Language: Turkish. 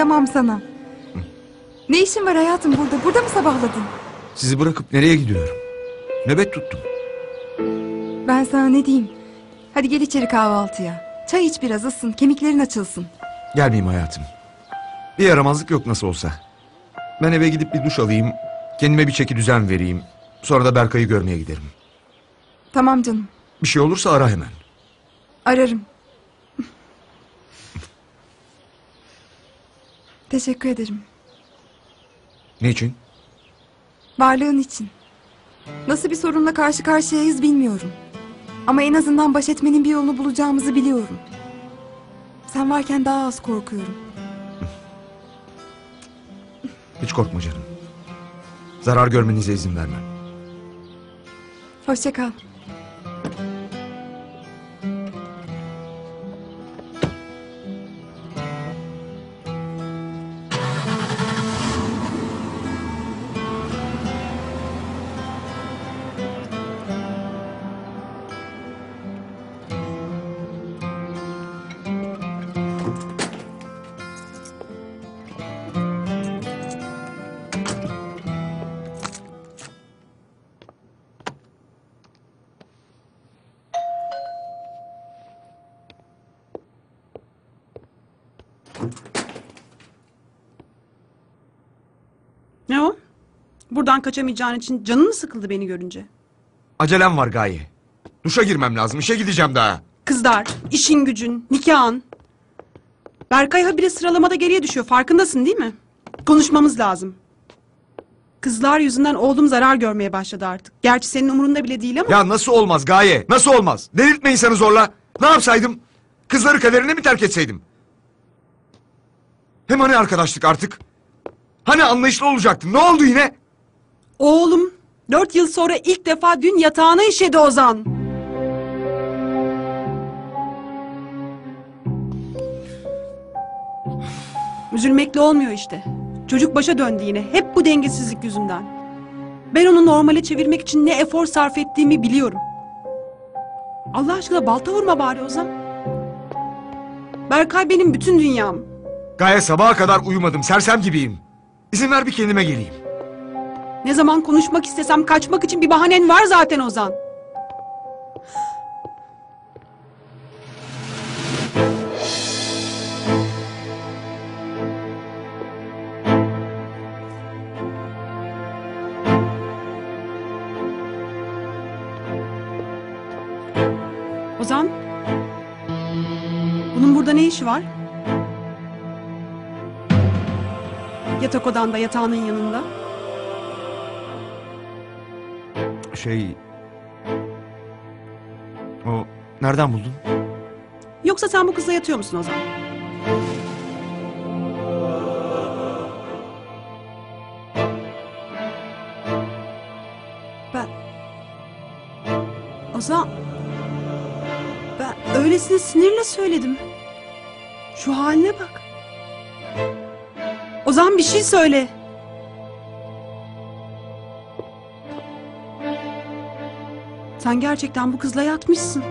Kıyamam sana. Ne işin var hayatım burada? Burada mı sabahladın? Sizi bırakıp nereye gidiyorum? Nöbet tuttum. Ben sana ne diyeyim? Hadi gel içeri kahvaltıya. Çay iç biraz ısın, kemiklerin açılsın. Gelmeyeyim hayatım. Bir yaramazlık yok nasıl olsa. Ben eve gidip bir duş alayım. Kendime bir çeki düzen vereyim. Sonra da Berkay'ı görmeye giderim. Tamam canım, Bir şey olursa ara hemen. ararım. Teşekkür ederim. Ne için? Varlığın için. Nasıl bir sorunla karşı karşıyayız bilmiyorum. Ama en azından baş etmenin bir yolunu bulacağımızı biliyorum. Sen varken daha az korkuyorum. Hiç korkma canım. Zarar görmenize izin vermem. Hoşça kal. Ne o? Buradan kaçamayacağın için canın mı sıkıldı beni görünce? Acelem var Gaye. Duşa girmem lazım. İşe gideceğim daha. Kızlar, işin gücün, nikahın. Berkay habire sıralamada geriye düşüyor. Farkındasın değil mi? Konuşmamız lazım. Kızlar yüzünden oğlum zarar görmeye başladı artık. Gerçi senin umurunda bile değil ama... Ya nasıl olmaz Gaye? Nasıl olmaz? Delirtme insanı zorla. Ne yapsaydım? Kızları kaderine mi terk etseydim? Hem hani arkadaşlık artık? Hani anlayışlı olacaktın? Ne oldu yine? Oğlum, dört yıl sonra ilk defa dün yatağına işedi Ozan. Üzülmekle olmuyor işte. Çocuk başa döndü yine. Hep bu dengesizlik yüzünden. Ben onu normale çevirmek için ne efor sarf ettiğimi biliyorum. Allah aşkına balta vurma bari Ozan. Berkay benim bütün dünyam. Gaye sabaha kadar uyumadım. Sersem gibiyim. İzin ver bir kendime geleyim. Ne zaman konuşmak istesem kaçmak için bir bahanen var zaten Ozan. Ozan? Bunun burada ne işi var? Yatak odanda yatağının yanında. Şey... O nereden buldun? Yoksa sen bu kızla yatıyor musun Ozan? Ben... Ozan... Ben öylesine sinirle söyledim. Şu haline bak. Ozan bir şey söyle. Sen gerçekten bu kızla yatmışsın.